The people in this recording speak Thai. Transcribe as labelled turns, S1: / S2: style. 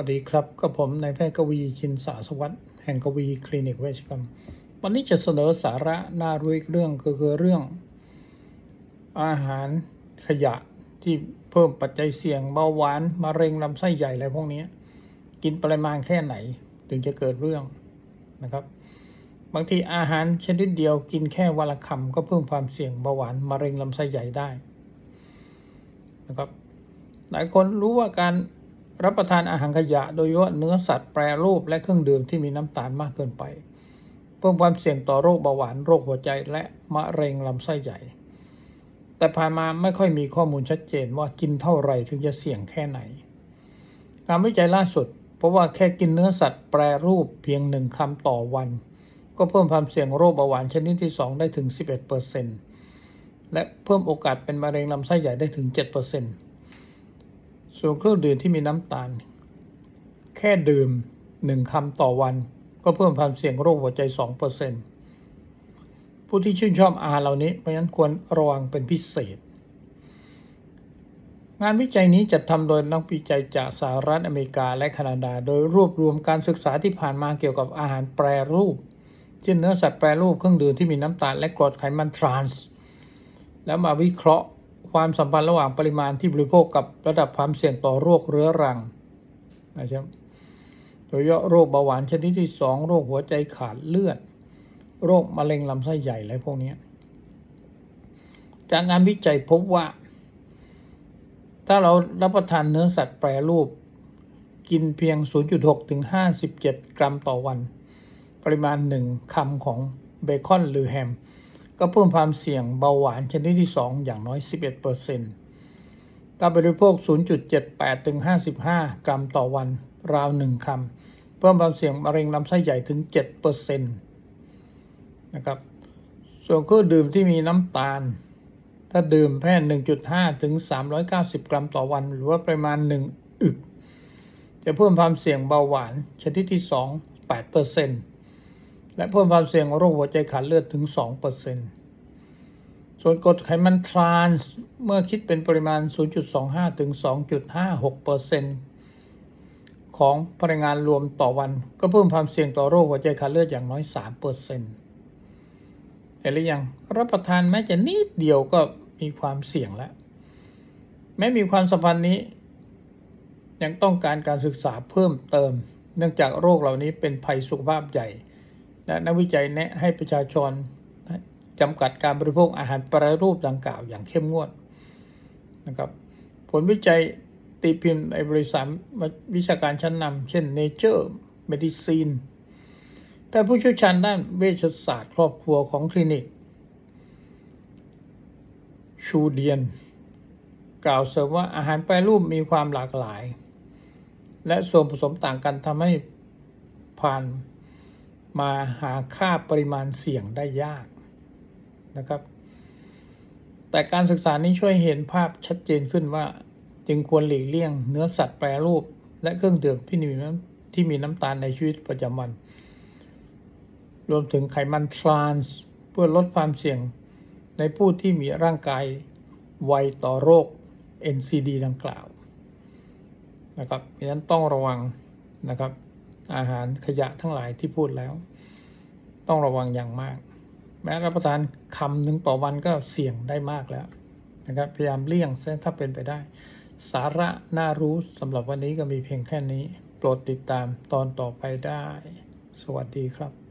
S1: สวัสดีครับก็ผมนายแพทย์กวีชินสาสวัสดิ์แห่งกวีคลินิกเวชกรรม วันนี้จะเสนอสาระน่ารู้อีกเรื่องก็คือเรื่อง อาหารขยะที่เพิ่มปัจจัยเสี่ยงเบาหวานมะเร็งลำไส้ใหญ่อะไรพวกนี้ กินปริมาณแค่ไหนถึงจะเกิดเรื่องนะครับ บางทีอาหารชนิดเดียวกินแค่วันละคำก็เพิ่มความเสี่ยงเบาหวานมะเร็งลำไส้ใหญ่ได้นะครับหลายคนรู้ว่าการ รับประทานอาหารขยะ โดยเฉพาะเนื้อสัตว์แปรรูปและเครื่องดื่มที่มีน้ำตาลมากเกินไป เพิ่มความเสี่ยงต่อโรคเบาหวานโรคหัวใจและมะเร็งลำไส้ใหญ่ แต่ผ่านมาไม่ค่อยมีข้อมูลชัดเจนว่ากินเท่าไหร่ถึงจะเสี่ยงแค่ไหนงานวิจัยล่าสุดเพราะว่าแค่กินเนื้อสัตว์แปรรูปเพียงหนึ่งคำต่อวัน ก็เพิ่มความเสี่ยงโรคเบาหวานชนิดที่ 2 ได้ถึง 11%และเพิ่มโอกาสเป็นมะเร็งลำไส้ใหญ่ได้ถึง 7% ส่วนเครื่องดื่มที่มีน้ำตาล แค่ดื่มหนึ่งคำต่อวัน ก็เพิ่มความเสี่ยงโรคหัวใจ 2%ผู้ที่ชื่นชอบอาหารเหล่านี้ เพราะฉะนั้นควรระวังเป็นพิเศษ งานวิจัยนี้จัดทำโดยนักวิจัยจากสหรัฐอเมริกาและแคนาดา โดยรวบรวมการศึกษาที่ผ่านมาเกี่ยวกับอาหารแปรรูปเช่นเนื้อสัตว์แปรรูปเครื่องดื่มที่มีน้ำตาลและกรดไขมันทรานส์แล้วมาวิเคราะห์ ความสัมพันธ์ระหว่างปริมาณที่บริโภคกับระดับความเสี่ยงต่อโรคเรื้อรังนะครับโดยเฉพาะโรคเบาหวานชนิดที่ 2 โรคหัวใจขาดเลือด โรคมะเร็งลำไส้ใหญ่อะไรพวกนี้ จากงานวิจัยพบว่า ถ้าเรารับประทานเนื้อสัตว์แปรรูป กินเพียง 0.6 ถึง 57 กรัมต่อวัน ปริมาณ 1คำของเบคอนหรือแฮม ก็เพิ่มความเสี่ยงเบาหวานชนิดที่ 2 อย่างน้อย 11%การบริโภค 0.78ถึง55 กรัมต่อวัน ราว 1คำ เพิ่มความเสี่ยงมะเร็งลำไส้ใหญ่ถึง 7%นะครับ ส่วนเครื่องดื่มที่มีน้ำตาล ถ้าดื่มแค่1.5 ถึง 390 กรัมต่อวัน หรือว่าปริมาณ 1 อึก จะเพิ่มความเสี่ยงเบาหวานชนิดที่ 2 8% และเพิ่มความเสี่ยงโรคหัวใจขาดเลือดถึง 2%ส่วนกรดไขมันทรานส์เมื่อคิดเป็นปริมาณ 0.25 ถึง 2.56%ของพลังงานรวมต่อวัน ก็เพิ่มความเสี่ยงต่อโรคหัวใจขาดเลือดอย่างน้อย 3%เห็นหรือยังรับประทานแม้จะนิดเดียวก็มีความเสี่ยงแล้ว แม้มีความสัมพันธ์นี้ ยังต้องการการศึกษาเพิ่มเติม เนื่องจากโรคเหล่านี้เป็นภัยสุขภาพใหญ่ และนักวิจัยแนะให้ประชาชนจำกัดการบริโภคอาหารแปรรูปดังกล่าวอย่างเข้มงวดนะครับผลวิจัยตีพิมพ์ในบริษัทวิชาการชั้นนำเช่น Nature Medicine แพทย์ผู้เชี่ยวชาญด้านเวชศาสตร์ครอบครัวของคลินิก ชูเดียน กล่าวเสริมว่าอาหารแปรรูปมีความหลากหลาย และส่วนผสมต่างกันทำให้ผ่าน มาหาค่าปริมาณเสี่ยงได้ยากนะครับ แต่การศึกษานี้ช่วยเห็นภาพชัดเจนขึ้นว่า จึงควรหลีกเลี่ยงเนื้อสัตว์แปรรูป และเครื่องดื่มที่มีน้ำที่มีน้ำตาลในชีวิตประจำวัน รวมถึงไขมันทรานส์เพื่อลดความเสี่ยงในผู้ที่มีร่างกายไวต่อโรค NCD ดังกล่าวนะครับดังนั้นต้องระวังนะครับ อาหารขยะทั้งหลายที่พูดแล้ว ต้องระวังอย่างมาก แม้รับประทานคำหนึ่งต่อวันก็เสี่ยงได้มากแล้วนะครับพยายามเลี่ยงถ้าเป็นไปได้ สาระน่ารู้สำหรับวันนี้ก็มีเพียงแค่นี้ โปรดติดตามตอนต่อไปได้ สวัสดีครับ